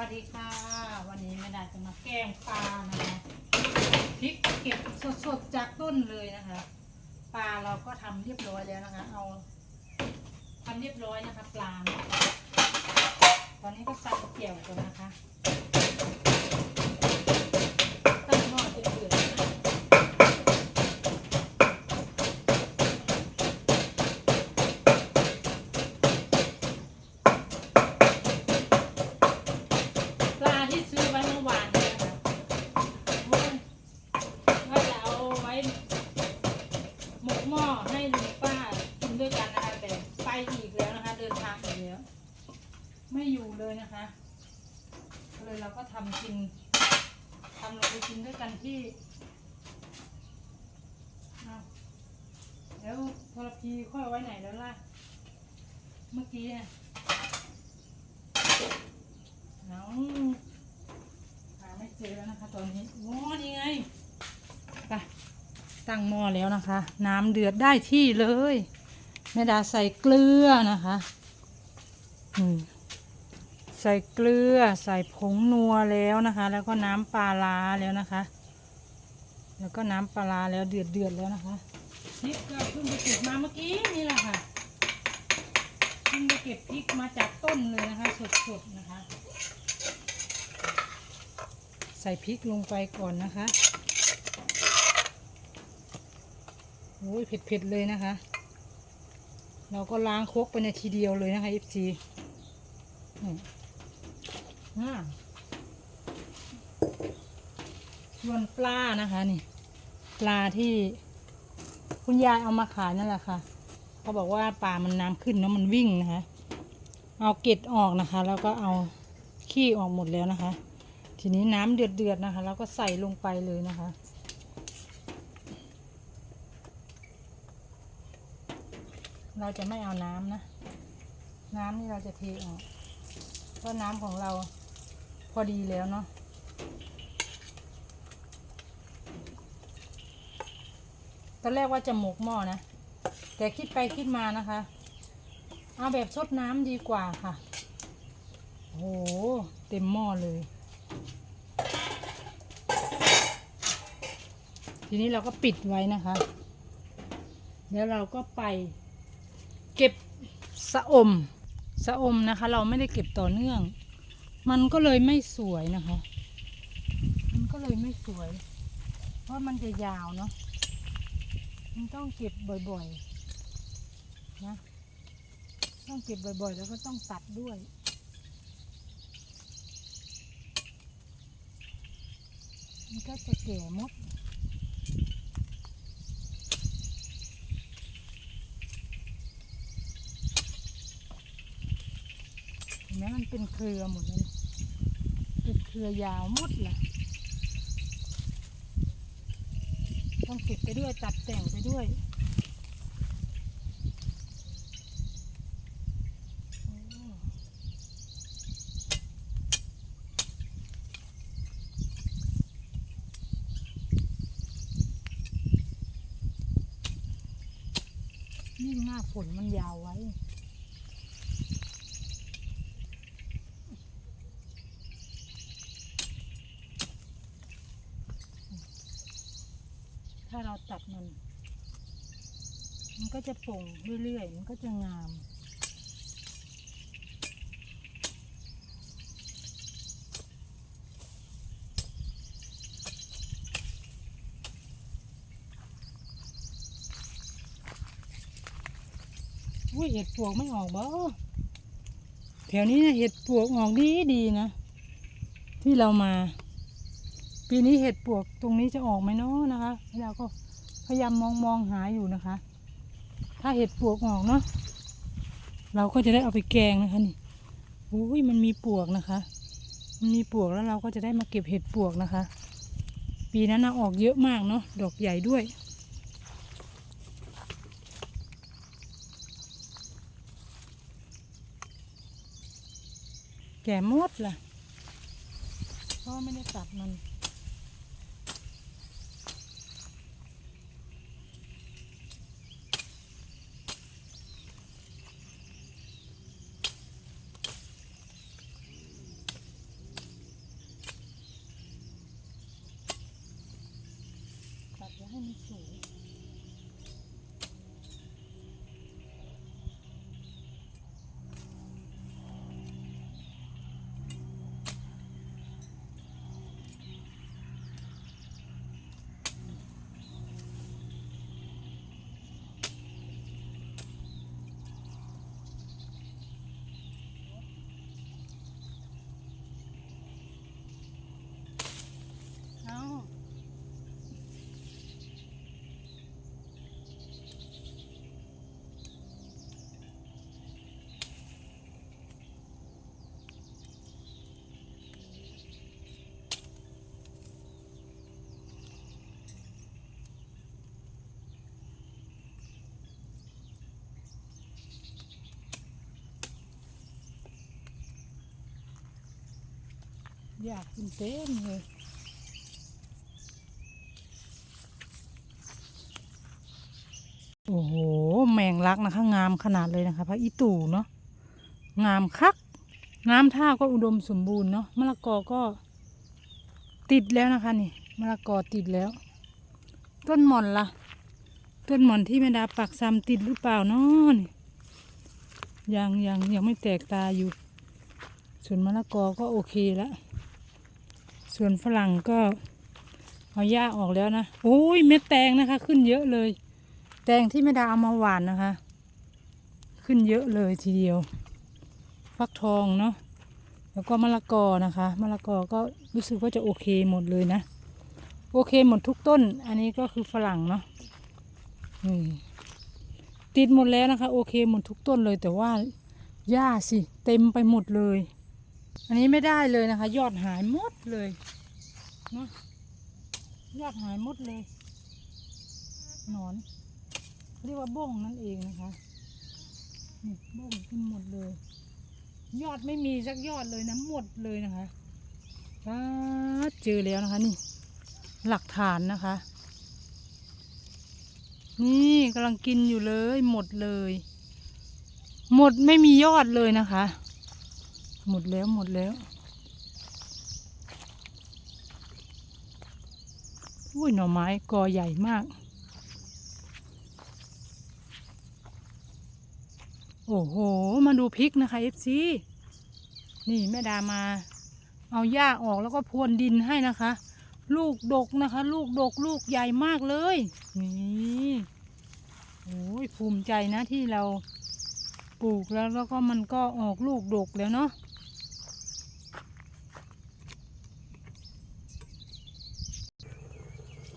วัสดีค่ะ วันนี้แม่ดาจะมาแกงปลานะคะพริกเก็บสดๆจากต้นเลยนะคะ ปลาเราก็ทำเรียบร้อยแล้วนะคะ เอาทำเรียบร้อยนะคะ ปลา ตอนนี้ก็ใส่เกี่ยวกันนะคะ ด้วยกันที่อ้าแล้วโทรพีค่อยเอาไว้ไหนแล้วล่ะ เมื่อกี้เนี่ยเอาหาไม่เจอแล้วนะคะตอนนี้โอ้นี่ไงไปตั้งหม้อแล้วนะคะ น้ำเดือดได้ที่เลยแม่ดาใส่เกลือนะคะอืมใส่เกลือใส่ผงนัวแล้วนะคะ แล้วก็น้ำปลาร้าแล้วนะคะ แล้วก็น้ำปลาแล้วเดือดเดือดแล้วนะคะพริกก็เพิ่งไปเก็บมาเมื่อกี้นี่แหละค่ะเพิ่งไปเก็บพริกมาจากต้นเลยนะคะ สดๆนะคะ ใส่พริกลงไปก่อนนะคะโอ้ยเผ็ดๆเลยนะคะ เราก็ล้างครกไปในทีเดียวเลยนะคะ FC นี่อ่า ส่วนปลานะคะนี่ ปลาที่คุณยายเอามาขายนั่นแหละค่ะเขาบอกว่าปลามันน้ำขึ้นเนาะมันวิ่งนะคะ เอาเกล็ดออกนะคะ แล้วก็เอาขี้ออกหมดแล้วนะคะ ทีนี้น้ำเดือดเดือดนะคะเราก็ใส่ลงไปเลยนะคะเราจะไม่เอาน้ำนะ น้ำนี่เราจะเทออกเพราะน้ำของเราพอดีแล้วเนาะ อนแรกว่าจะหมกหม้อนะ แต่คิดไปคิดมานะคะ เอาแบบซดน้ำดีกว่าค่ะโอ้โห เต็มหม้อเลย ทีนี้เราก็ปิดไว้นะคะ แล้วเราก็ไป เก็บสะอม สะอมนะคะ เราไม่ได้เก็บต่อเนื่อง มันก็เลยไม่สวยนะคะ มันก็เลยไม่สวย เพราะมันจะยาวเนาะ มันต้องเก็บบ่อยๆนะต้องเก็บบ่อยๆ แล้วก็ต้องตัดด้วย มันก็จะแก่มดเห็นไหมมันเป็นเครือหมดเลยเป็นเครือยาวมดเลย ต้องเก็บไปด้วยตัดแต่งไปด้วยโอ้ยิ่งหน้าฝนมันยาวไว้ ถ้าเราตัดมัน มันก็จะโป่งเรื่อยๆ มันก็จะงาม อุ้ยเห็ดปวกไม่ออกบ่แถวนี้นะเห็ดปวกออกดีดีนะ ที่เรามา ปีนี้เห็ดปวกตรงนี้จะออกไหมเนาะนะคะเราก็พยายามมองมองหาอยู่นะคะ ถ้าเห็ดปวกออกเนาะเราก็จะได้เอาไปแกงนะคะนี่อุ้ยมันมีปวกนะคะ มันมีปวกแล้วเราก็จะได้มาเก็บเห็ดปวกนะคะ ปีนั้นนะออกเยอะมากเนาะดอกใหญ่ด้วยแก่หมดล่ะเพราะว่าไม่ได้ตัดมัน จะ อยากกินเต็มเลยโอ้โห แมงลักนะคะ งามขนาดเลยนะคะพระอีตู่เนาะงามคัก น้ำท่าก็อุดมสมบูรณ์เนาะมะละกอก็ติดแล้วนะคะนี่มะละกอติดแล้ว ต้นหม่อนล่ะ ต้นหม่อนที่แม่ดาปักซ้ำติดหรือเปล่าเนาะนี่ยังยังยังไม่แตกตาอยู่ ส่วนมะละกอก็โอเคแล้ว ส่วนฝรั่งก็เอาหญ้าออกแล้วนะโอ้ยเม็ดแตงนะคะ ขึ้นเยอะเลย แตงที่แม่ดาเอามาหวานนะคะ ขึ้นเยอะเลยทีเดียว ฟักทองเนาะแล้วก็มะละกอนะคะมะละกอก็รู้สึกว่าจะโอเคหมดเลยนะ โอเคหมดทุกต้น อันนี้ก็คือฝรั่งเนาะติดหมดแล้วนะคะ โอเคหมดทุกต้นเลยแต่ว่าหญ้าสิ เต็มไปหมดเลย อันนี้ไม่ได้เลยนะคะ ยอดหายหมดเลยนะยอดหายหมดเลย หนอน เรียกว่าบ้งนั่นเองนะคะนี่บ้งขึ้นหมดเลย ยอดไม่มีสักยอดเลยนะหมดเลยนะคะว้าเจอแล้วนะคะนี่ หลักฐานนะคะ นี่กำลังกินอยู่เลย หมดเลย หมดไม่มียอดเลยนะคะ หมดแล้วหมดแล้วอุ้ยหน่อไม้กอใหญ่มาก โอ้โห มาดูพริกนะคะเอฟซีนี่แม่ดามา เอาหญ้าออกแล้วก็พรวนดินให้นะคะ ลูกดกนะคะ ลูกดกลูกใหญ่มากเลย นี่โอ้ยภูมิใจนะที่เราปลูกแล้วแล้วก็มันก็ออกลูกดกแล้วเนาะ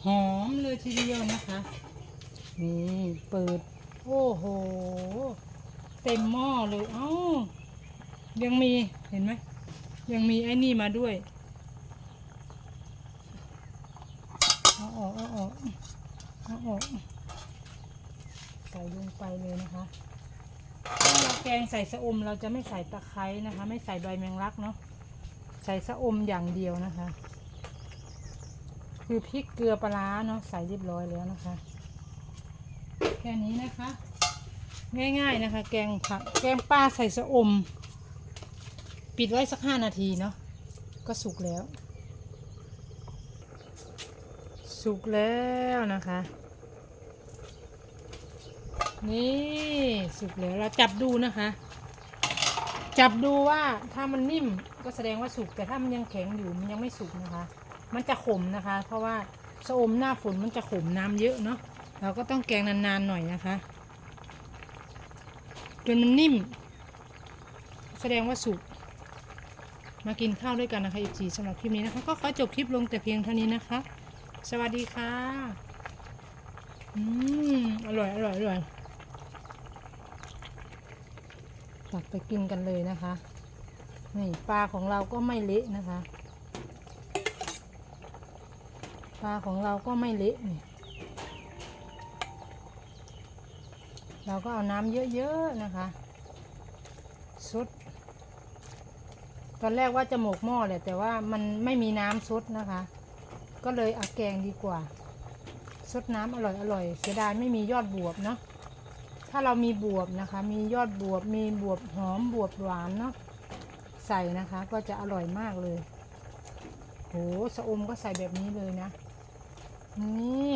หอมเลยทีเดียวนะคะ นี่เปิด โอ้โห เต็มหม้อเลย เอ้า ยังมีเห็นไหม ยังมีไอ้นี่มาด้วยเอาออกเอาออกเอาออกใส่ลงไปเลยนะคะถ้าเราแกงใส่สะอมเราจะไม่ใส่ตะไคร้นะคะ ไม่ใส่ใบแมงลักเนาะใส่สะอมอย่างเดียวนะคะ คือพริกเกลือปลาร้าเนาะใส่เรียบร้อยแล้วนะคะ แค่นี้นะคะ ง่ายๆนะคะ แกงผักแกงปลาใส่สะอม ปิดไว้สักห้านาทีเนาะก็สุกแล้ว สุกแล้วนะคะ นี่สุกแล้วเราจับดูนะคะ จับดูว่าถ้ามันนิ่มก็แสดงว่าสุกแต่ถ้ามันยังแข็งอยู่มันยังไม่สุกนะคะ มันจะขมนะคะ เพราะว่าสะอมหน้าฝนมันจะขมน้ำเยอะเนาะเราก็ต้องแกงนานๆหน่อยนะคะ จนมันนิ่ม แสดงว่าสุกมากินข้าวด้วยกันนะคะอีกทีสำหรับคลิปนี้นะคะ ก็ขอจบคลิปลงแต่เพียงเท่านี้นะคะ สวัสดีค่ะ อืมอร่อยอร่อยอร่อยตักไปกินกันเลยนะคะ นี่ปลาของเราก็ไม่เละนะคะ ปลาของเราก็ไม่เละนี่เราก็เอาน้ำเยอะๆนะคะซดตอนแรกว่าจะหมกหม้อแหละแต่ว่ามันไม่มีน้ำซดนะคะ ก็เลยเอาแกงดีกว่าซดน้ำอร่อยอร่อยเสียดายไม่มียอดบวบเนาะถ้าเรามีบวบนะคะ มียอดบวบมีบวบหอมบวบหวานเนาะใส่นะคะ ก็จะอร่อยมากเลยโหสะอมก็ใส่แบบนี้เลยนะ นี่